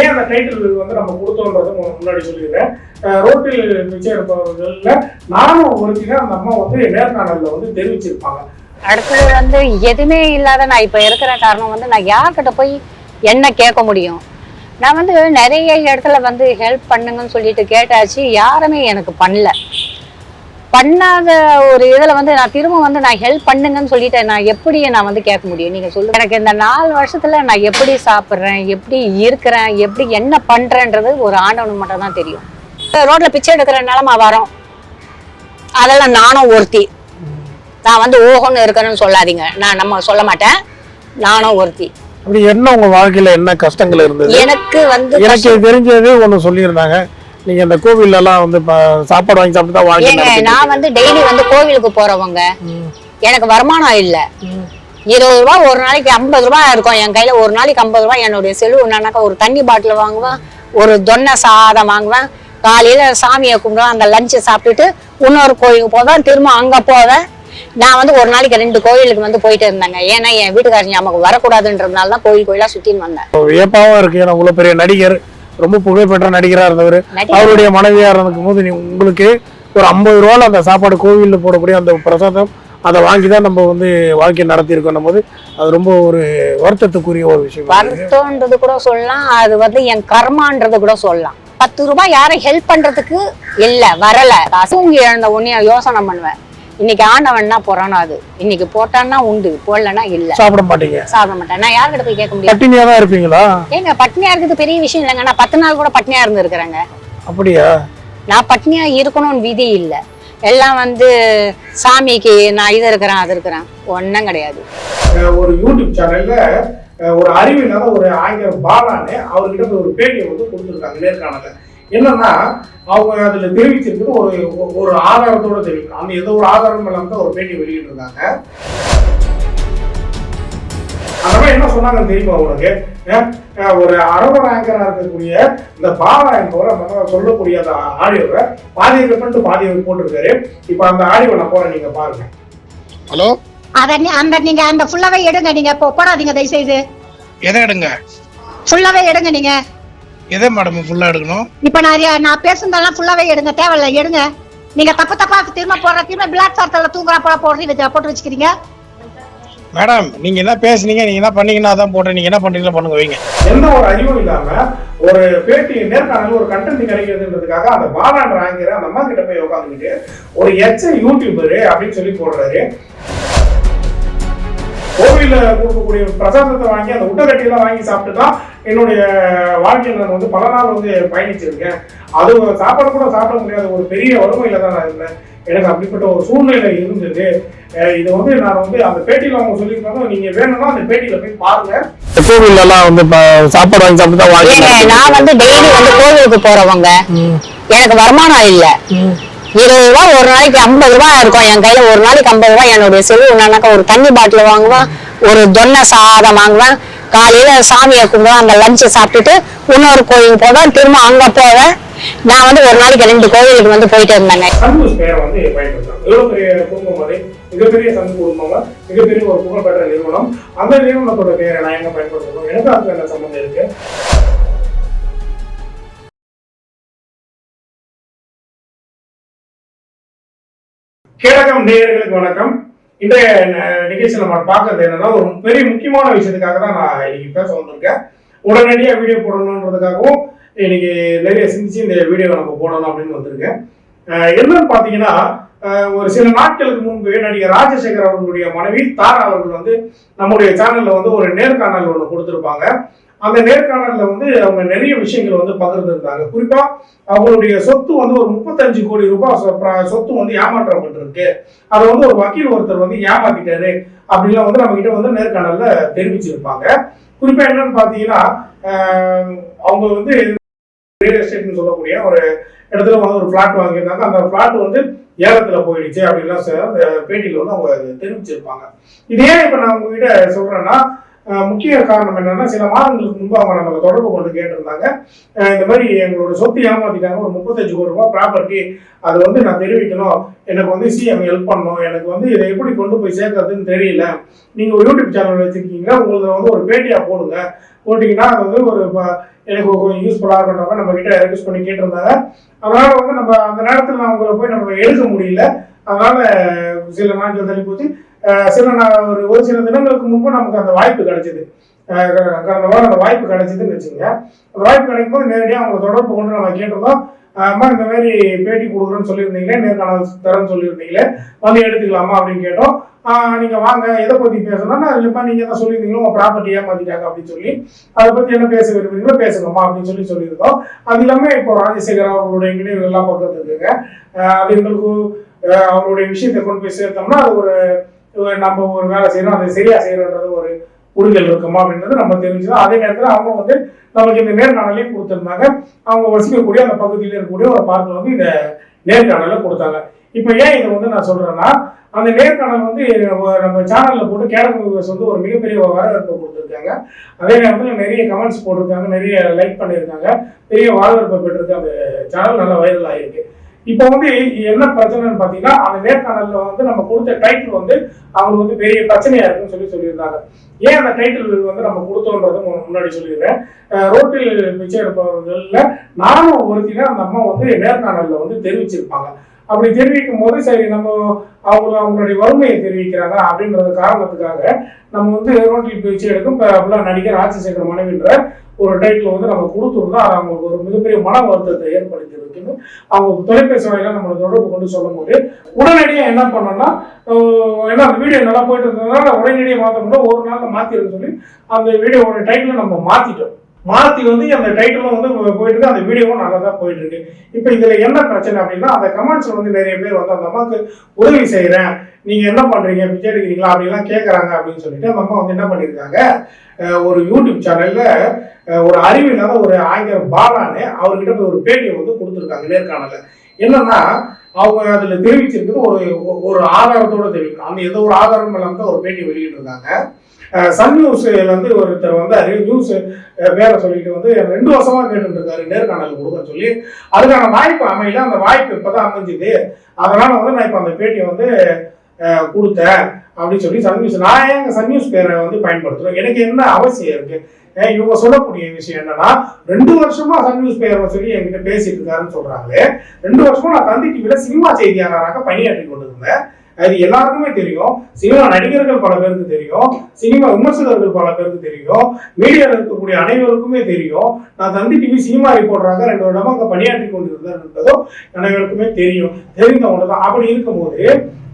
ஏன் அந்த டைட்டில் வந்து நம்ம கொடுத்தோன்றத முன்னாடி சொல்லிடுறேன் ரோட்டில் நிச்சயம் எடுப்பவர்கள்ல நானும் ஒருத்தினா அந்த அம்மா வந்து நேர்காணலில் வந்து தெரிவிச்சிருப்பாங்க. அடுத்தது வந்து எதுவுமே இல்லாத நான் இப்போ இருக்கிற காரணம் வந்து நான் யார்கிட்ட போய் என்ன கேட்க முடியும்? நான் வந்து நிறைய இடத்துல வந்து ஹெல்ப் பண்ணுங்கன்னு சொல்லிட்டு கேட்டாச்சு யாருமே எனக்கு பண்ணல. பண்ணாத ஒரு இதில் வந்து நான் திரும்ப வந்து நான் ஹெல்ப் பண்ணுங்கன்னு சொல்லிட்டு நான் எப்படி நான் வந்து கேட்க முடியும். நீங்கள் சொல்லுங்க. எனக்கு இந்த நாலு வருஷத்துல நான் எப்படி சாப்பிட்றேன் எப்படி இருக்கிறேன் எப்படி என்ன பண்ணுறேன்றது ஒரு ஆண்டவனுக்கு மட்டும் தான் தெரியும். ரோட்ல பிச்சை எடுக்கிற நிலமா வரோம். அதெல்லாம் நானும் ஒருத்தி. நான் வந்து ஓஹோன்னு இருக்கிறேன்னு சொல்லாதீங்க. நான் நம்ம சொல்ல மாட்டேன். நானும் ஒருத்தி. அப்படி என்ன உங்க வாழ்க்கையில என்ன கஷ்டங்கள் இருந்தது? எனக்கு வந்து எனக்கு தெரிஞ்சது ஒண்ணு சொல்லியிருந்தாங்க. நீங்க இந்த எல்லாம் வந்து சாப்பாடு வாங்கி சாப்பிட்டு தான் நடத்திட்டு நான் வந்து டெய்லி வந்து கோவிலுக்கு போறவங்க. எனக்கு வருமானம் இல்ல. இருபது ரூபாய் ஒரு நாளைக்கு ஐம்பது ரூபாய் இருக்கும். என் கையில ஒரு நாளைக்கு ஐம்பது ரூபாய் என்னுடைய செலவு என்னன்னாக்கா ஒரு தண்ணி பாட்டில் வாங்குவேன் ஒரு தொன்னை சாதம் வாங்குவேன். காலையில சாமியை கும்பிடுவேன் அந்த லஞ்சை சாப்பிட்டுட்டு இன்னொரு கோயிலுக்கு போவேன் திரும்ப அங்க போவேன். நான் வந்து ஒரு நாளைக்கு ரெண்டு கோயிலுக்கு வந்து போயிட்டு இருந்தேங்க. ஏன்னா என் வீட்டுக்காரர் ஞாபகம் வரக்கூடாதுன்றதுனால தான் கோயில் கோயிலா சுத்தின்னு வந்தேன். வியப்பாவும் இருக்கு. ஏன்னா இவ்வளவு பெரிய நடிகர். ரொம்ப புகழ்பெற்ற நடிகரா இருந்தவர். அவருடைய மனைவியா இருக்கும் போது நீ உங்களுக்கு ஒரு ஐம்பது ரூபால அந்த சாப்பாடு கோவில்ல போடக்கூடிய அந்த பிரசாதம் அதை வாங்கி தான் நம்ம வந்து வாழ்க்கை நடத்தியிருக்கோம் போது அது ரொம்ப ஒரு வருத்தத்துக்குரிய ஒரு விஷயம். வருத்தம்ன்றது கூட சொல்லலாம். அது வந்து என் கர்மான்றது கூட சொல்லலாம். பத்து ரூபாய் யாரும் ஹெல்ப் பண்றதுக்கு இல்ல வரல. தூங்கி எழுந்த உடனே யோசனை பண்ணுவேன். இன்னைக்கு ஆண்டவன்னா போறானோ அது. இன்னைக்கு போட்டான்னா உண்டு போடலன்னா இல்ல. சாப்பிட மாட்டீங்க. சாப்பிட மாட்டேன். நான் யார்கிட்ட போய் கேட்க முடியும்? பட்டினியா தான் இருப்பீங்களா? ஏங்க பட்னியா இருக்கிறது பெரிய விஷயம் இல்லைங்க. நான் பத்து நாள் கூட பட்னியா இருந்திருக்கிறேங்க. அப்படியா? நான் பட்னியா இருக்கணும்னு விதி இல்ல. எல்லாம் வந்து சாமிக்கு நான் இது இருக்கிறேன் அது இருக்கிறேன். ஒன்றும் கிடையாது. ஒரு யூடியூப் சேனல்ல ஒரு அறிவில்லாத ஒரு ஆங்கர் பாலான்னு அவர்கிட்ட ஒரு பேட்டியை வந்து கொடுத்துருக்காங்க நேர்காணல என்னன்னா அவங்க அதுல தெரிவிச்சிருக்கிறது ஒரு ஒரு ஆதாரத்தோட தெரிவிக்கும் அந்த எந்த ஒரு ஆதாரமும் இல்லாம தான் ஒரு பேட்டி வெளியிட்டிருக்காங்க. அந்த மாதிரி என்ன சொன்னாங்கன்னு தெரியுமா உனக்கு ஒரு அரபர் ஆங்கரா இருக்கக்கூடிய இந்த பாலா என்பவர் அந்த சொல்லக்கூடிய அந்த ஆடியோவை பாதியை கட் பண்ணிட்டு பாதியை போட்டிருக்காரு. இப்போ அந்த ஆடியோ நான் போறேன் நீங்க பாருங்க. ஹலோ? அத நீ- அந்த நீங்க அந்த ஃபுல்லாவே எடுங்க நீங்க இப்போ போடாதீங்க தயவு செய்து எதை எடுங்க? ஃபுல்லாவே எடுங்க நீங்க. எதை மேடம் ஃபுல்லா எடுக்கணும்? இப்ப நான் நான் பேசுனதெல்லாம் ஃபுல்லாவே எடுங்க தேவையில்ல எடுங்க. நீங்க தப்பு தப்பா திரும்ப போடுற திரும்ப பிளாக் சார்ட்ல தூங்குறா போல போடுறீங்க போட்டு வச்சுக்கிறீங்க. மேடம் நீங்க என்ன பேசுனீங்க நீங்க என்ன பண்ணீங்கன்னா அதான் போட்டேன் நீங்க என்ன பண்றீங்களோ பண்ணுங்க வைங்க. எந்த ஒரு அறிவும் இல்லாம ஒரு பேட்டி நேர்காணல் ஒரு கண்டென்ட் கிடைக்கிறதுன்றதுக்காக அந்த பாலான் ராங்கிற அந்த அம்மா கிட்ட போய் உட்காந்துக்கிட்டு ஒரு எச்ச யூடியூபரு அப்படின்னு சொல்லி போடுறாரு. கோவில்ல கொடுக்கக்கூடிய பிரசாதத்தை வாங்கி அந்த உட்டகட்டியெல்லாம் வாங்கி சாப்பிட்டு தான் என்னுடைய வாழ்க்கையில் நான் வந்து பல நாள் வந்து பயணிச்சிருக்கேன். அது சாப்பாடு கூட சாப்பிட முடியாத ஒரு பெரிய வறுமையில தான் நான் இருந்தேன். எனக்கு அப்படிப்பட்ட ஒரு சூழ்நிலை இருந்தது. இது வந்து நான் வந்து அந்த பேட்டியில அவங்க சொல்லியிருக்காங்க. நீங்க வேணும்னா அந்த பேட்டியில போய் பாருங்க. இந்த கோவில்ல எல்லாம் வந்து இப்ப சாப்பாடு வாங்கி சாப்பிட்டு நான் வந்து டெய்லி வந்து கோவிலுக்கு போறவங்க. எனக்கு வருமானம் இல்ல. இருபது ரூபாய் ஒரு நாளைக்கு ஐம்பது ரூபாய் இருக்கும். என் கையில ஒரு நாளைக்கு ஐம்பது ரூபாய் என்னுடைய செலவு என்னன்னாக்கா ஒரு தண்ணி பாட்டில் வாங்குவேன். ஒரு தொன்னை சாதம் வாங்குவேன். காலையில சாமியை கும்பிடுவேன் அந்த லஞ்சை சாப்பிட்டுட்டு இன்னொரு கோயிலுக்கு போவேன் திரும்ப அங்க போவேன் நான் வந்து ஒரு நாளைக்கு ரெண்டு கோயிலுக்கு வந்து போயிட்டு இருந்தேங்க மிகப்பெரிய மிகப்பெரிய ஒரு புகழ்பெற்ற நிறுவனம். அந்த நிறுவனத்தோட நான் எங்க பயன்படுத்தணும்? எனக்கு அதுக்கு என்ன சம்மந்தம் இருக்கு? நேயர்களுக்கு வணக்கம். இன்றைய நிகழ்ச்சியில் நம்ம பார்க்கறது என்னன்னா ஒரு பெரிய முக்கியமான விஷயத்துக்காக தான் நான் இன்னைக்கு பேச வந்திருக்கேன். உடனடியாக வீடியோ போடணுன்றதுக்காகவும் இன்னைக்கு நிறைய சிந்திச்சு இந்த வீடியோவை நம்ம போடணும் அப்படின்னு வந்திருக்கேன். என்னன்னு பார்த்தீங்கன்னா ஒரு சில நாட்களுக்கு முன்பு நடிகர் ராஜசேகர் அவர்களுடைய மனைவி தாரா அவர்கள் வந்து நம்முடைய சேனல்ல வந்து ஒரு நேர்காணல் ஒன்று கொடுத்துருப்பாங்க. அந்த நேர்காணலில் வந்து அவங்க நிறைய விஷயங்கள் வந்து பகிர்ந்துருந்தாங்க குறிப்பா அவங்களுடைய சொத்து வந்து ஒரு முப்பத்தஞ்சு கோடி ரூபாய் சொ- சொத்து வந்து ஏமாற்றப்பட்டிருக்கு அதை வந்து ஒரு வக்கீல் ஒருத்தர் வந்து ஏமாத்திட்டாரு அப்படின்லாம் வந்து நம்ம கிட்ட வந்து நேர்காணலில் தெரிவிச்சிருப்பாங்க. குறிப்பா என்னன்னு பாத்தீங்கன்னா அவங்க வந்து ரியல் எஸ்டேட்னு சொல்லக்கூடிய ஒரு இடத்துல வந்து ஒரு ஃப்ளாட் வாங்கியிருந்தாங்க. அந்த ஃப்ளாட் வந்து ஏலத்துல போயிடுச்சு அப்படின்லாம் அந்த பேட்டியில வந்து அவங்க தெரிவிச்சிருப்பாங்க. இதே இப்ப நான் உங்ககிட்ட சொல்றேன்னா முக்கிய காரணம் என்னன்னா சில மாதங்களுக்கு முன்பு அவங்க நம்ம தொடர்பு கொண்டு கேட்டிருந்தாங்க. இந்த மாதிரி எங்களோட சொத்து ஏமாத்திட்டாங்க. ஒரு முப்பத்தஞ்சு கோடி ரூபாய் ப்ராப்பர்ட்டி அது வந்து நான் தெரிவிக்கணும். எனக்கு வந்து சிஎம் ஹெல்ப் பண்ணணும். எனக்கு வந்து இதை எப்படி கொண்டு போய் சேர்க்கறதுன்னு தெரியல. நீங்க ஒரு யூடியூப் சேனல் வச்சிருக்கீங்க உங்களுக்கு வந்து ஒரு பேட்டியா போடுங்க. போட்டீங்கன்னா அது வந்து ஒரு எனக்கு கொஞ்சம் யூஸ்ஃபுல்லாக இருக்குன்றப்ப நம்ம கிட்ட ரெக்வஸ்ட் பண்ணி கேட்டிருந்தாங்க. அதனால வந்து நம்ம அந்த நேரத்தில் நான் உங்களை போய் நம்ம எடுக்க முடியல. அதனால சில நாட்கள் தள்ளி போச்சு. சில ஒரு ஒரு சில தினங்களுக்கு முன்பு நமக்கு அந்த வாய்ப்பு கிடைச்சது. க- கடந்த வாரம் அந்த வாய்ப்பு கிடைச்சதுன்னு வச்சுங்க அந்த வாய்ப்பு கிடைக்கும் போது நேரடியாக அவங்க தொடர்பு கொண்டு நம்ம கேட்டிருந்தோம். அம்மா இந்த மாதிரி பேட்டி கொடுக்குறேன்னு சொல்லியிருந்தீங்களே நேர்காணல் தரேன்னு சொல்லியிருந்தீங்களே வந்து எடுத்துக்கலாமா அப்படின்னு கேட்டோம். நீங்கள் நீங்க வாங்க எதை பத்தி பேசணும்னா இல்லப்பா நீங்க தான் சொல்லியிருந்தீங்களோ உங்க ப்ராப்பர்ட்டி ஏமாத்திட்டாங்க அப்படின்னு சொல்லி அதை பத்தி என்ன பேச விரும்புறீங்களோ பேசணுமா அப்படின்னு சொல்லி சொல்லியிருந்தோம். அது இல்லாம இப்போ ராஜசேகர் அவர்களுடைய நினைவு எல்லாம் பக்கத்து இருக்குங்க அது எங்களுக்கு அவருடைய விஷயத்தை கொண்டு போய் சேர்த்தோம்னா அது ஒரு நம்ம ஒரு வேலை செய்யணும் அதை சரியா செய்யறோன்றது ஒரு புரிதல் இருக்குமா அப்படின்றது நம்ம தெரிஞ்சுதான் அதே நேரத்தில் அவங்க வந்து நமக்கு இந்த நேர்காணலையும் கொடுத்துருந்தாங்க. அவங்க வசிக்கக்கூடிய அந்த பகுதியில் இருக்கக்கூடிய ஒரு பார்க்கில் வந்து இந்த நேர்காணலை கொடுத்தாங்க. இப்போ ஏன் இதை வந்து நான் சொல்றேன்னா அந்த நேர்காணல் வந்து நம்ம- நம்ம சேனல்ல போட்டு கேரள வியூவர்ஸ் வந்து ஒரு மிகப்பெரிய வரவேற்பை கொடுத்துருக்காங்க. அதே நேரத்தில் நிறைய கமெண்ட்ஸ் போட்டிருக்காங்க நிறைய லைக் பண்ணியிருக்காங்க. பெரிய வரவேற்பை பெற்றிருக்கு அந்த சேனல் நல்லா வைரல் ஆகிருக்கு இப்போ வந்து என்ன பிரச்சனைன்னு பார்த்தீங்கன்னா அந்த நேர்காணல்ல வந்து நம்ம கொடுத்த டைட்டில் வந்து அவங்களுக்கு வந்து பெரிய பிரச்சனையா இருக்குன்னு சொல்லி சொல்லியிருந்தாங்க. ஏன் அந்த டைட்டில் வந்து நம்ம கொடுத்தோன்றதை முன்னாடி சொல்லிடுறேன் ரோட்டில் பிச்சை எடுப்பவர்கள்ல நானும் ஒருத்தினா அந்த அம்மா வந்து நேர்காணல்ல வந்து தெரிவிச்சிருப்பாங்க. அப்படி தெரிவிக்கும் போது சரி நம்ம அவங்க அவங்களுடைய வறுமையை தெரிவிக்கிறாங்க அப்படின்றது காரணத்துக்காக நம்ம வந்து ரோட்டில் பிச்சை எடுக்கும் அப்படிலாம் நடிகர் ராஜசேகர் மனைவின்ற ஒரு டைட்டில் வந்து நம்ம கொடுத்துருந்தோம் அது அவங்களுக்கு ஒரு மிகப்பெரிய மன வருத்தத்தை ஏற்படுத்தியிருக்குன்னு அவங்க தொலைபேசி வாயில நம்மளை தொடர்பு கொண்டு சொல்லும் போது உடனடியாக என்ன பண்ணோம்னா ஏன்னா அந்த வீடியோ நல்லா போயிட்டு இருந்ததுனால உடனடியாக மாற்ற முடியல. ஒரு நாளில் மாத்திருன்னு சொல்லி அந்த வீடியோவோட டைட்டில் நம்ம மாற்றிட்டோம் மாத்தி வந்து அந்த டைட்டிலும் வந்து போயிட்டு இருக்கு அந்த வீடியோவும் நல்லா தான் போயிட்டு இருக்கு இப்போ இதுல என்ன பிரச்சனை அப்படின்னா அந்த கமெண்ட்ஸ் வந்து நிறைய பேர் வந்து அந்த அம்மாவுக்கு உதவி செய்யறேன் நீங்க என்ன பண்றீங்க? பிச்சை எடுக்கிறீங்களா அப்படிலாம் கேட்கறாங்க அப்படின்னு சொல்லிட்டு அந்த அம்மா வந்து என்ன பண்ணிருக்காங்க ஒரு யூடியூப் சேனல்ல ஒரு அறிவில்லாத ஒரு ஆங்கர் பாலான்னு அவர்கிட்ட போய் ஒரு பேட்டியை வந்து கொடுத்துருக்காங்க நேர்காணல என்னன்னா அவங்க அதுல தெரிவிச்சிருக்கிறது ஒரு ஒரு ஆதாரத்தோட தெரிவிக்கணும். அந்த எந்த ஒரு ஆதாரமும் இல்லாம தான் ஒரு பேட்டி வெளியிட்டிருக்காங்க. அஹ் சன் நியூஸ்ல இருந்து ஒருத்தர் வந்து அறிவு நியூஸ் பேரை சொல்லிட்டு வந்து ரெண்டு வருஷமா கேட்டு இருக்காரு நேர்காணல் கொடுக்க சொல்லி. அதுக்கான வாய்ப்பு அமையல. அந்த வாய்ப்பு இப்பதான் அமைஞ்சுது. அதனால வந்து நான் இப்ப அந்த பேட்டியை வந்து கொடுத்தேன் அப்படின்னு சொல்லி சன் நியூஸ் நான் ஏன் சன் நியூஸ் பேரை வந்து பயன்படுத்துறோம்? எனக்கு என்ன அவசியம் இருக்கு? இவங்க சொல்லக்கூடிய விஷயம் என்னன்னா ரெண்டு வருஷமா சன் நியூஸ் பேரை சொல்லி என்கிட்ட பேசிட்டு இருக்காருன்னு சொல்றாங்களே. ரெண்டு வருஷமா நான் தந்தி டிவியில சினிமா செய்தியாளராக பணியாற்றி கொண்டிருந்தேன். அது எல்லாருக்குமே தெரியும். சினிமா நடிகர்கள் பல பேருக்கு தெரியும். சினிமா விமர்சகர்கள் பல பேருக்கு தெரியும். மீடியாவில் இருக்கக்கூடிய அனைவருக்குமே தெரியும். நான் தந்தி டிவி சினிமா ரிப்போர்ட்டராக ரெண்டு வருடமா அங்கே பணியாற்றி கொண்டிருந்தேன் என்பதும் அனைவருக்குமே தெரியும். தெரிந்த தான் அப்படி இருக்கும்போது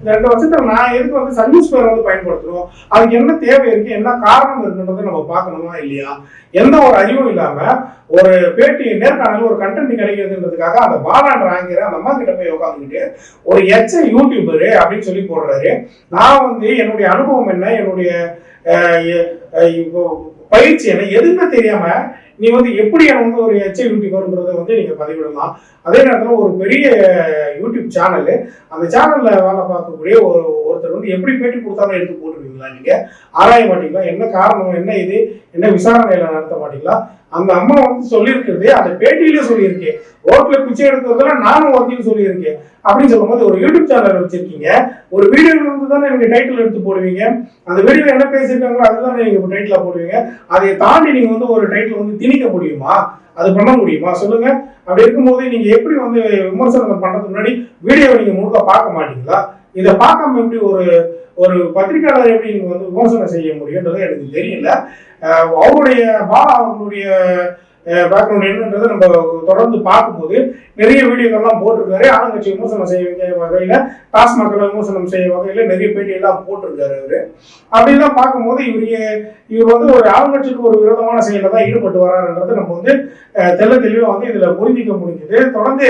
இந்த ரெண்டு வருஷத்துல நான் எதுக்கு வந்து சர்வீஸ் பேர் வந்து பயன்படுத்துறோம்? அதுக்கு என்ன தேவை இருக்கு? என்ன காரணம் இருக்குன்றதை நம்ம பார்க்கணுமா இல்லையா? எந்த ஒரு அறிவும் இல்லாம ஒரு பேட்டி நேர்காணல் ஒரு கண்டென்ட் கிடைக்கிறதுன்றதுக்காக அந்த பாலான்ற ஆங்கிற அந்த அம்மா கிட்ட போய் உட்காந்துக்கிட்டு ஒரு எச்ச யூடியூபரு அப்படின்னு சொல்லி போடுறாரு. நான் வந்து என்னுடைய அனுபவம் என்ன? என்னுடைய இப்போ பயிற்சி என்ன? எதுவுமே தெரியாம நீ வந்து எப்படி எனக்கு வந்து ஒரு எச்ச வரும்ன்றதை வந்து நீங்கள் பதிவிடலாம். அதே நேரத்தில் ஒரு பெரிய யூடியூப் சேனல் அந்த சேனலில் வேலை பார்க்கக்கூடிய ஒரு ஒருத்தர் வந்து எப்படி பேட்டி கொடுத்தாலும் எடுத்து போட்டுருவீங்களா நீங்கள் ஆராய மாட்டீங்களா? என்ன காரணம்? என்ன இது? என்ன விசாரணையில் நடத்த மாட்டீங்களா? அந்த அம்மா வந்து சொல்லியிருக்கிறது அந்த பேட்டியிலே சொல்லியிருக்கேன். ரோட்ல பிச்சை எடுக்கிறதுல நானும் ஒருத்தையும் சொல்லியிருக்கேன். அப்படின்னு சொல்லும்போது ஒரு யூடியூப் சேனல் வச்சிருக்கீங்க. ஒரு வீடியோல இருந்து தானே நீங்க டைட்டில் எடுத்து போடுவீங்க. அந்த வீடியோல என்ன பேசியிருக்காங்களோ அதுதான் நீங்க டைட்டில போடுவீங்க. அதை தாண்டி நீங்க வந்து ஒரு டைட்டில் வந்து திணிக்க முடியுமா? அது பண்ண முடியுமா? சொல்லுங்க. அப்படி இருக்கும்போது நீங்க எப்படி வந்து விமர்சனம் பண்றதுக்கு முன்னாடி வீடியோவை நீங்க முழுக்க பார்க்க மாட்டீங்களா? இதை பார்க்காம எப்படி ஒரு ஒரு பத்திரிகையாளர் எப்படி வந்து விமர்சனம் செய்ய முடியுன்றது எனக்கு தெரியல. அஹ் அவருடைய பாலா அவர்களுடைய பேக்ரவுண்ட் என்னன்றதை நம்ம தொடர்ந்து பார்க்கும்போது நிறைய வீடியோக்கள்லாம் போட்டிருக்காரு. ஆளுங்கட்சி விமர்சனம் செய்ய வகையில் டாஸ்மாக்களை விமர்சனம் செய்ய வகையில் நிறைய பேட்டியெல்லாம் போட்டிருக்காரு அவர். அப்படிலாம் பார்க்கும்போது இவர் இவர் வந்து ஒரு ஆளுங்கட்சிக்கு ஒரு விரோதமான செயலில் தான் ஈடுபட்டு வராருன்றது நம்ம வந்து தெல்ல தெளிவாக வந்து இதில் புரிஞ்சிக்க முடிஞ்சுது. தொடர்ந்து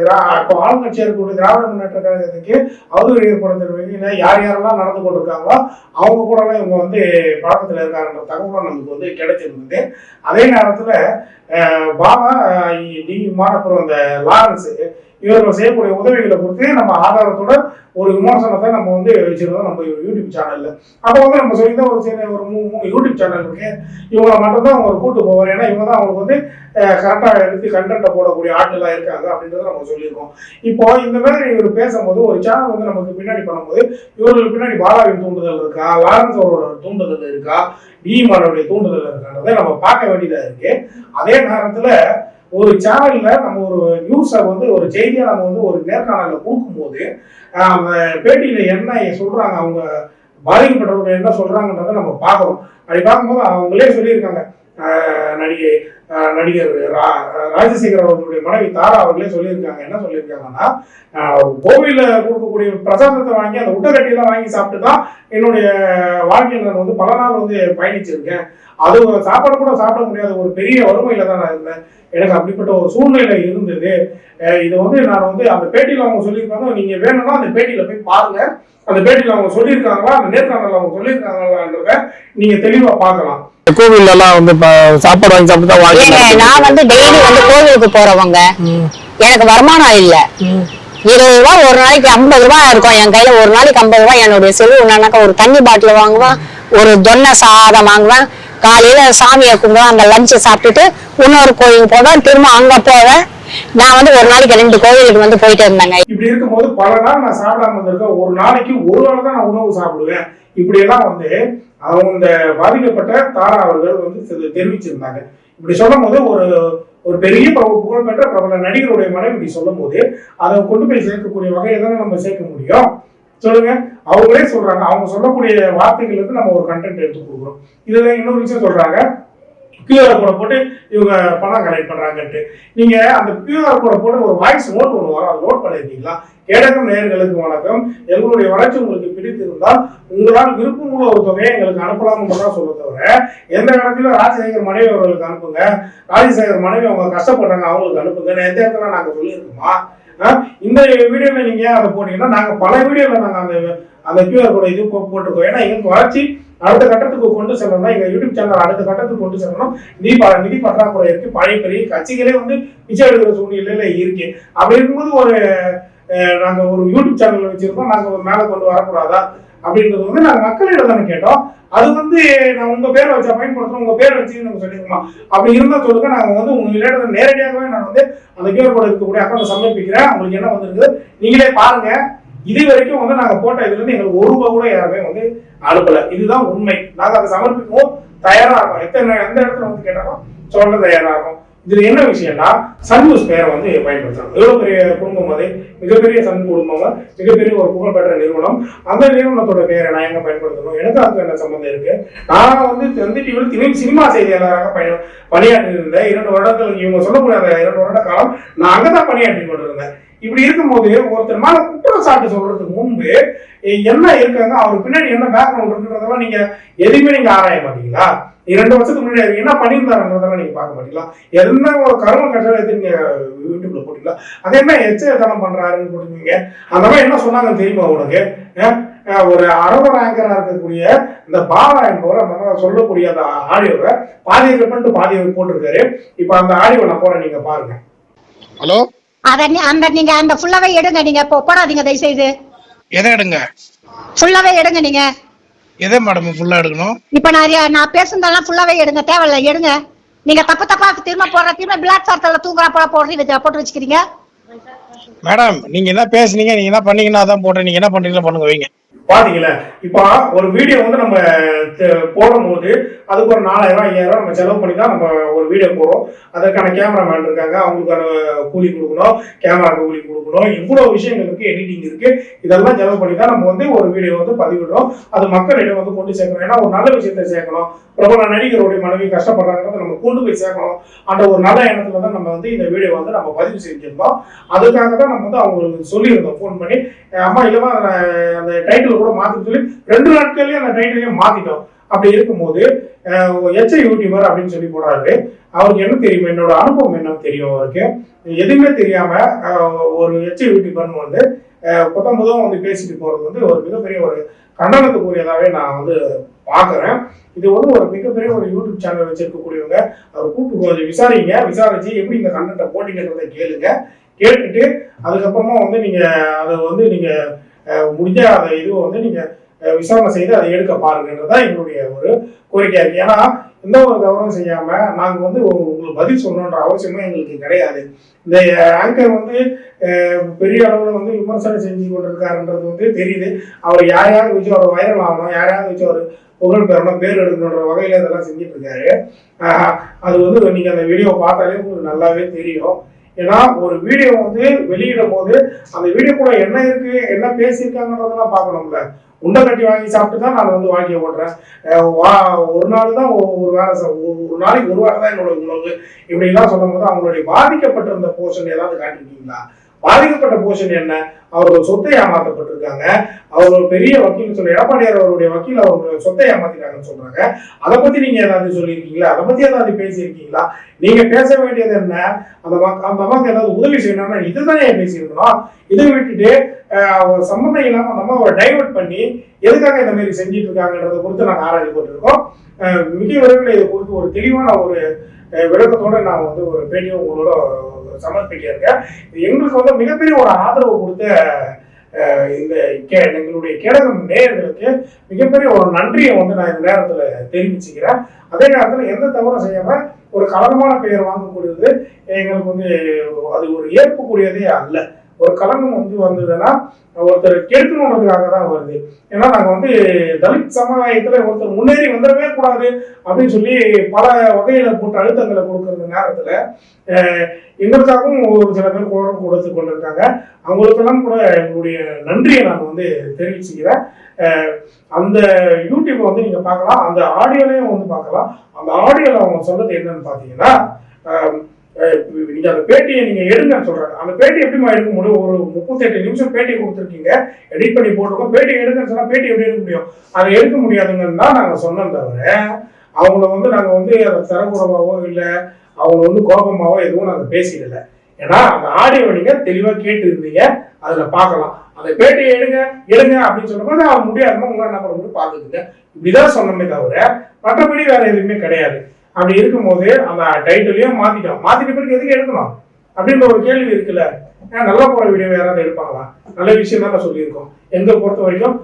திரா- இப்போ ஆளுங்கட்சியாக இருக்கக்கூடிய திராவிட முன்னேற்ற கழகத்துக்கு அவதூறு ஏற்படுத்துகிற வகையில் யார் யாரெல்லாம் நடந்து கொண்டிருக்காங்களோ அவங்க கூடலாம் இவங்க வந்து பழக்கத்தில் இருக்காருன்ற தகவலும் நமக்கு வந்து கிடைச்சிருந்தது. அதே நேரத்துல பாபா டி மானப்புறம் அந்த லாரன்ஸ் இவர்கள் செய்யக்கூடிய உதவிகளை பொறுத்து நம்ம ஆதாரத்தோட ஒரு விமர்சனத்தை நம்ம வந்து வச்சிருந்தோம் நம்ம யூடியூப் சேனல்ல அப்போ வந்து நம்ம சொல்லியிருந்தோம் ஒரு சின்ன ஒரு மூணு மூணு யூடியூப் சேனல் இருக்கு. இவங்களை மட்டும்தான் அவங்க கூட்டு போவார். ஏன்னா இவங்க தான் அவங்களுக்கு வந்து கரெக்டாக எடுத்து கண்டென்ட்டை போடக்கூடிய ஆட்கள்லாம் இருக்காங்க அப்படின்றத நம்ம சொல்லியிருக்கோம். இப்போ இந்த மாதிரி இவர் பேசும்போது ஒரு சேனல் வந்து நமக்கு பின்னாடி பண்ணும்போது இவர்களுக்கு பின்னாடி பாலாவின் தூண்டுதல் இருக்கா? லாரன்ஸ் அவரோட தூண்டுதல் இருக்கா? பீமானுடைய தூண்டுதல் இருக்கிறத நம்ம பார்க்க வேண்டியதா இருக்கு. அதே நேரத்துல ஒரு சேனல்ல நம்ம ஒரு நியூஸை வந்து ஒரு செய்தியை நம்ம வந்து ஒரு நேர்காணல கொடுக்கும்போது ஆஹ், பேட்டியில என்ன சொல்றாங்க அவங்க பாதிக்கப்பட்டவங்க என்ன சொல்றாங்கன்றத நம்ம பார்க்கறோம். அப்படி பார்க்கும்போது அவங்களே சொல்லியிருக்காங்க. நடிகை நடிகர் ரா- ராஜசேகர் அவர்களுடைய மனைவி தாரா அவர்களே சொல்லியிருக்காங்க. என்ன சொல்லியிருக்காங்கன்னா கோவிலில் கொடுக்கக்கூடிய பிரசாதத்தை வாங்கி அந்த உட்டக்கட்டியெல்லாம் வாங்கி சாப்பிட்டு தான் என்னுடைய வாழ்க்கையில் நான் வந்து பல நாள் வந்து பயணிச்சிருக்கேன். அது ஒரு சாப்பாடு கூட சாப்பிட முடியாத ஒரு பெரிய வறுமையில தான் நான் இருந்தேன். எனக்கு அப்படிப்பட்ட ஒரு சூழ்நிலை இருந்தது. இதை இது வந்து நான் வந்து அந்த பேட்டியில் அவங்க சொல்லியிருக்காங்க நீங்கள் வேணும்னா அந்த பேட்டியில் போய் பாருங்க. அந்த பேட்டியில் அவங்க சொல்லியிருக்காங்களா? அந்த நேர்காணலில் அவங்க சொல்லியிருக்காங்களான்றத நீங்கள் தெளிவாக பார்க்கலாம். கோவில்ல எல்லாம் வந்து சாப்பாடு வாங்கி சாப்பிட்டு தான் ஏங்க நான் வந்து டெய்லி வந்து கோவிலுக்கு போறவங்க. எனக்கு வருமானம் இல்ல. இருபது ரூபாய் ஒரு நாளைக்கு ஐம்பது ரூபாய் இருக்கும். என் கையில ஒரு நாளைக்கு ஐம்பது ரூபாய் என்னுடைய செலவு என்னன்னாக்கா ஒரு தண்ணி பாட்டில் வாங்குவேன் ஒரு தொன்னை சாதம் வாங்குவேன். காலையில சாமியை கும்பிடுவேன் அங்க லஞ்சு சாப்பிட்டுட்டு இன்னொரு கோயிலுக்கு போவேன். திரும்ப அங்க போவேன். நான் வந்து ஒரு நாளைக்கு ரெண்டு கோவிலுக்கு வந்து போயிட்டு இருந்தேங்க. இப்படி இருக்கும்போது பல நாள் நான் சாப்பிடாம இருந்திருக்கேன். ஒரு நாளைக்கு ஒரு வேளை தான் நான் உணவு சாப்பிடுவேன். இப்படி எல்லாம் வந்து அவங்க இந்த பாதிக்கப்பட்ட தாரா அவர்கள் வந்து தெரிவிச்சிருந்தாங்க. இப்படி சொல்லும் போது ஒரு ஒரு பெரிய புகழ்பெற்ற பிரபல நடிகருடைய மனைவி இப்படி சொல்லும் போது அதை கொண்டு போய் சேர்க்கக்கூடிய வகையை தானே நம்ம சேர்க்க முடியும். சொல்லுங்க. அவங்களே சொல்றாங்க. அவங்க சொல்லக்கூடிய வார்த்தைகள் இருந்து நம்ம ஒரு கண்டென்ட் எடுத்து கொடுக்குறோம். இதுல இன்னொரு விஷயம் சொல்றாங்க. கியூஆர் கோடை போட்டு இவங்க பணம் கலெக்ட் பண்றாங்கன்ட்டு. நீங்க அந்த கியூஆர் கோடை போட்டு ஒரு வாய்ஸ் நோட் ஒன்று வரும். அதை நோட் பண்ணிருக்கீங்களா? கேடகம் நேர்களுக்கு வணக்கம். எங்களுடைய வளர்ச்சி உங்களுக்கு பிடித்திருந்தால் உங்களால் விருப்பமுள்ள ஒரு தொகையை எங்களுக்கு அனுப்பலாம் தான் சொல்ல தவிர எந்த இடத்துல ராஜசேகர் மனைவி அவர்களுக்கு அனுப்புங்க. ராஜசேகர் மனைவி அவங்க கஷ்டப்படுறாங்க அவங்களுக்கு அனுப்புங்க. எந்த இடத்துல நாங்க சொல்லியிருக்கோமா? இந்த வீடியோல நீங்க ஏன் அதை போட்டீங்கன்னா நாங்க பல வீடியோல நாங்க அந்த அந்த கியூஆர் கூட இது போ- போட்டிருக்கோம். ஏன்னா எங்களுக்கு வளர்ச்சி அடுத்த கட்டத்துக்கு கொண்டு செல்லணும்னா எங்க யூடியூப் சேனல் அடுத்த கட்டத்துக்கு கொண்டு செல்லணும். நிதி நிதி பற்றாக்குறை இருக்கு. பழைய பெரிய கட்சிகளே வந்து பிச்சை எடுக்கிற சூழ்நிலையில இருக்கு. அப்படி இருக்கும்போது ஒரு நாங்கள் ஒரு யூடியூப் சேனல் வச்சுருக்கோம். நாங்கள் ஒரு மேலே கொண்டு வரக்கூடாதா? அப்படின்றது வந்து நாங்கள் மக்களிடம் தானே கேட்டோம். அது வந்து நான் உங்கள் பேரை வச்சா பயன்படுத்துகிறோம் உங்கள் பேரை வச்சு நம்ம சொல்லியிருக்கோம் அப்படி இருந்தால் சொல்லுங்கள் நாங்கள் வந்து உங்களிடம் நேரடியாகவே நான் வந்து அந்த கியூஆர் கோடு இருக்கக்கூடிய அக்கௌண்ட் சமர்ப்பிக்கிறேன். உங்களுக்கு என்ன வந்துருக்குது? நீங்களே பாருங்க. இது வரைக்கும் வந்து நாங்கள் போட்ட இதுலேருந்து எங்களுக்கு ஒரு ரூபா கூட யாருமே வந்து அனுப்பலை. இதுதான் உண்மை. நாங்கள் அதை சமர்ப்பிக்கவும் தயாராக இருக்கோம். எத்தனை எந்த இடத்துல வந்து கேட்டாலும் சொல்ல தயாராக இருக்கும். இதுல என்ன விஷயம்னா சன் நியூஸ் பேரை வந்து பயன்படுத்துறாங்க எவ்வளவு பெரிய குடும்பம் அது? மிகப்பெரிய சன் குடும்பம் மிகப்பெரிய ஒரு புகழ்பெற்ற நிறுவனம். அந்த நிறுவனத்தோட பேரை நான் எங்க பயன்படுத்தணும்? எனக்கு அதுக்கு என்ன சம்பந்தம் இருக்கு? நான் வந்து தந்தி டிவியில் திணை சினிமா செய்தியாளராக பய பணியாற்றி இருந்தேன் இரண்டு வருடங்கள் இவங்க சொல்லக்கூடிய அந்த இரண்டு வருட காலம் நான் அங்கதான் பணியாற்றி கொண்டிருந்தேன். இப்படி இருக்கும்போது ஒருத்தர் மேல குற்றச்சாட்டு சொல்றதுக்கு முன்பு என்ன இருக்காங்க? அவருக்கு பின்னாடி என்ன பேக்ரவுண்ட் இருக்குன்றதெல்லாம் நீங்க எதுவுமே நீங்க ஆராய மாட்டீங்களா? இரண்டு வருஷத்துக்கு முன்னாடி என்ன பண்ணியிருந்தாருன்றதெல்லாம் நீங்க பார்க்க மாட்டீங்களா? என்ன ஒரு கரும கட்டளை எடுத்து நீங்க யூடியூப்ல போட்டீங்களா? அது என்ன எச்சரித்தனம் பண்றாருன்னு போட்டுருக்கீங்க? அந்த மாதிரி என்ன சொன்னாங்கன்னு தெரியுமா உனக்கு? ஒரு அரவர் ஆங்கரா இருக்கக்கூடிய இந்த பாலா என்பவர் அந்த மாதிரி சொல்லக்கூடிய அந்த ஆடியோவை பாதியை கட் பண்ணிட்டு பாதியை போட்டிருக்காரு. இப்ப அந்த ஆடியோ நான் போறேன் நீங்க பாருங்க. ஹலோ? அத நீ- அந்த நீங்க அந்த ஃபுல்லாவே எடுங்க நீங்க. இப்போ போடாதீங்க தயவு செய்து எதை எடுங்க? ஃபுல்லாவே எடுங்க நீங்க. எதை மேடம் ஃபுல்லா எடுக்கணும்? இப்ப நான் நான் பேசுனதெல்லாம் ஃபுல்லாவே எடுங்க தேவையில்ல எடுங்க. நீங்க தப்பு தப்பா திரும்ப போடுற திரும்ப பிளாக் சார்ட்ல தூங்குறா போல போடுறீங்க போட்டு வச்சுக்கிறீங்க. மேடம் நீங்க என்ன பேசுனீங்க நீங்க என்ன பண்ணீங்கன்னா அதான் போட்டேன் நீங்க என்ன பண்றீங்களோ பண்ணுங்க வைங்க. பாத்தீங்களா? இப்போ ஒரு வீடியோ வந்து நம்ம போடும்போது அதுக்கு ஒரு நாலாயிரம் ஐயாயிரம் நம்ம செலவு பண்ணி தான் நம்ம ஒரு வீடியோ போடுறோம். அதற்கான கேமராமேன் இருக்காங்க. அவங்களுக்கான கூலி கொடுக்கணும். கேமராக்கு கூலி கொடுக்கணும். இவ்வளவு விஷயங்கள் இருக்கு எடிட்டிங் இருக்கு. இதெல்லாம் செலவு பண்ணி தான் நம்ம வந்து ஒரு வீடியோ வந்து பதிவிடுறோம். அது மக்களிடம் வந்து கொண்டு சேர்க்கணும். ஏன்னா ஒரு நல்ல விஷயத்தை சேர்க்கணும். பிரபல நடிகருடைய மனைவி கஷ்டப்படுறாங்கிறத நம்ம கொண்டு போய் சேர்க்கணும். அந்த ஒரு நல்ல எண்ணத்துல தான் நம்ம வந்து இந்த வீடியோ வந்து நம்ம பதிவு செஞ்சிருந்தோம். அதுக்காக தான் நம்ம வந்து அவங்களுக்கு சொல்லியிருந்தோம். ஃபோன் பண்ணி அம்மா இல்லைம்மா அந்த டைட்டில் கூட மாத்தி சொல்லி ரெண்டு நாட்கள்லயே அந்த டைட்டிலையும் மாத்திட்டோம். அப்படி இருக்கும்போது எச்ச யூடியூபர் அப்படின்னு சொல்லி போடுறாரு. அவருக்கு என்ன தெரியும்? என்னோட அனுபவம் என்ன தெரியும் அவருக்கு. எதுவுமே தெரியாம ஒரு எச்ச யூடியூபர்னு வந்து அஹ், புத்தம் புதம் வந்து பேசிட்டு போறது வந்து ஒரு மிகப்பெரிய ஒரு கண்டனத்துக்குரியதாகவே நான் வந்து பார்க்குறேன். இது வந்து ஒரு மிகப்பெரிய ஒரு யூடியூப் சேனல் வச்சிருக்கக்கூடியவங்க அவர் கூப்பிட்டு கொஞ்சம் விசாரிங்க. விசாரிச்சு எப்படி இந்த கண்டென்ட்டை போட்டீங்கன்றதை கேளுங்க. கேட்டுட்டு அதுக்கப்புறமா வந்து நீங்க அதை வந்து நீங்க முடிஞ்ச அந்த இதுவை வந்து நீங்க விசாரணை செய்து அதை எடுக்க பாருங்கன்றதான் எங்களுடைய ஒரு கோரிக்கையா இருக்கு. ஏன்னா எந்த ஒரு தவறும் செய்யாம நாங்க வந்து உங்களுக்கு பதில் சொல்லணுன்ற அவசியமே எங்களுக்கு கிடையாது. இந்த ஆங்கர் வந்து பெரிய அளவுல வந்து விமர்சனம் செஞ்சு கொண்டிருக்காருன்றது வந்து தெரியுது. அவர் யாரையாவது வச்சு அவர் வைரல் ஆகணும் யாரையாவது வச்சு அவர் புகழ் பெறணும் பேர் எடுக்கணுன்ற வகையில இதெல்லாம் செஞ்சுட்டு இருக்காரு அது வந்து நீங்க அந்த வீடியோ பார்த்தாலே உங்களுக்கு நல்லாவே தெரியும். ஏன்னா ஒரு வீடியோ வந்து வெளியிடும் போது அந்த வீடியோக்குள்ள என்ன இருக்கு என்ன பேசியிருக்காங்கன்றதெல்லாம் பார்க்கணும்ல. உண்டை கட்டி வாங்கி சாப்பிட்டு தான் நான் வந்து வாழ்க்கையை ஓட்டுறேன். வா- ஒரு நாள் தான் ஒரு வேலை சா- ஒரு நாளைக்கு ஒரு வேலை தான் என்னோட உணவு. இப்படிலாம் சொல்லும்போது அவங்களுடைய பாதிக்கப்பட்டிருந்த போர்ஷன் ஏதாவது காட்டிருக்கீங்களா பாதிக்கப்பட்ட போர்ஷன் என்ன? அவர்கள் சொத்தை ஏமாற்றப்பட்டிருக்காங்க அவர் ஒரு பெரிய வக்கீல் சொல்ல எடப்பாடியார் அவருடைய வக்கீல் அவருடைய சொத்தை ஏமாத்திட்டாங்கன்னு சொல்றாங்க. அதை பத்தி நீங்க ஏதாவது சொல்லியிருக்கீங்களா? அதை பத்தி ஏதாவது பேசியிருக்கீங்களா? நீங்க பேச வேண்டியது என்ன? அந்த அந்த அம்மாவுக்கு ஏதாவது உதவி செய்யணும்னா இதுதானே பேசியிருக்கணும் இதை விட்டுட்டு அவர் சம்மந்தம் இல்லாம அந்த அம்மாவை டைவர்ட் பண்ணி எதுக்காக இந்த மாதிரி செஞ்சிட்டு இருக்காங்கன்றதை குறித்து நாங்கள் ஆராய்ச்சி போட்டிருக்கோம். மிக விரைவில் இதை குறித்து ஒரு தெளிவான ஒரு விளக்கத்தோட நான் வந்து ஒரு பேட்டியை உங்களோட சமர்ப்பிக்க இருக்கேன் இது எங்களுக்கு வந்து மிகப்பெரிய ஒரு ஆதரவு கொடுத்த இந்த கே எங்களுடைய கேடகம் நேயர்களுக்கு மிகப்பெரிய ஒரு நன்றியை வந்து நான் இந்த நேரத்தில் தெரிவிச்சுக்கிறேன். அதே நேரத்தில் எந்த தவறும் செய்யாம ஒரு கலங்கமான பெயர் வாங்கக்கூடியது எங்களுக்கு வந்து அது ஒரு ஏற்புக்கூடியதே அல்ல. ஒரு கலங்கம் வந்து வந்ததுன்னா ஒருத்தர் கெடுக்கணுன்றதுக்காக தான் வருது. ஏன்னா நாங்கள் வந்து தலித் சமுதாயத்தில் ஒருத்தர் முன்னேறி வந்துடவே கூடாது அப்படின்னு சொல்லி பல வகையில் போட்டு அழுத்தங்களை கொடுக்கறது நேரத்தில் எங்களுக்காகவும் ஒரு சில பேர் குரல் கொடுத்து கொண்டிருக்காங்க. அவங்களுக்கெல்லாம் கூட எங்களுடைய நன்றியை நான் வந்து தெரிவிச்சுக்கிறேன். அந்த யூடியூப்பை வந்து நீங்கள் பார்க்கலாம் அந்த ஆடியோலையும் வந்து பார்க்கலாம். அந்த ஆடியோவில் அவங்க சொல்றது என்னன்னு பார்த்தீங்கன்னா நீங்க அந்த பேட்டியை நீங்க எடுங்கன்னு சொல்றாங்க. அந்த பேட்டி எப்படிமா எடுக்க முடியும் ஒரு முப்பத்தெட்டு நிமிஷம் பேட்டி கொடுத்துருக்கீங்க. எடிட் பண்ணி போட்டிருக்கோம். பேட்டி எடுங்கன்னு சொன்னா பேட்டி எப்படி எடுக்க முடியும்? அதை எடுக்க முடியாதுங்கன்னு தான் நாங்க சொன்னோம் தவிர அவங்கள வந்து நாங்க வந்து அதை தரக்குறவாவோ இல்லை அவங்கள வந்து கோபமாவோ எதுவும் நாங்க பேசிடல. ஏன்னா அந்த ஆடியோ நீங்க தெளிவா கேட்டு இருந்தீங்க அதுல பார்க்கலாம். அந்த பேட்டியை எடுங்க எடுங்க அப்படின்னு சொல்லும்போது அவங்க முடியாதுமா என்ன பண்ண முடியும் பார்த்துக்குங்க. இப்படிதான் சொன்னமே தவிர மற்றபடி வேற எதுவுமே கிடையாது. அப்படி இருக்கும்போது அந்த டைட்டிலையும் மாத்திட்டோம் மாத்திட்ட பிறகு எதுக்கு எடுக்கணும்? அப்படின்ற ஒரு கேள்வி இருக்குல்ல. ஏன் நல்லா போற வீடியோ யாராவது எடுப்பாங்களா? நல்ல விஷயம் தான் சொல்லியிருக்கோம். எங்க பொறுத்த வரைக்கும்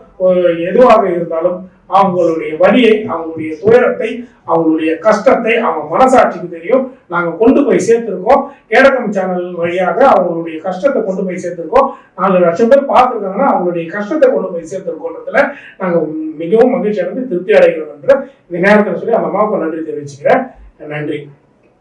எதுவாக இருந்தாலும் அவங்களுடைய வழியை அவங்களுடைய துயரத்தை அவங்களுடைய கஷ்டத்தை அவங்க மனசாட்சிக்கு தெரியும். நாங்கள் கொண்டு போய் சேர்த்துருக்கோம். கேடகம் சேனல் வழியாக அவங்களுடைய கஷ்டத்தை கொண்டு போய் சேர்த்துருக்கோம். நாலு லட்சம் பேர் பார்த்துருக்காங்கன்னா அவங்களுடைய கஷ்டத்தை கொண்டு போய் சேர்த்துருக்கோன்றதுல நாங்கள் மிகவும் மகிழ்ச்சி அடைந்து திருப்தி அடைகிறோம் என்ற இந்த நேரத்தில் சொல்லி அந்த அம்மாவுக்கு நன்றி தெரிவிச்சுக்கிறேன். நன்றி.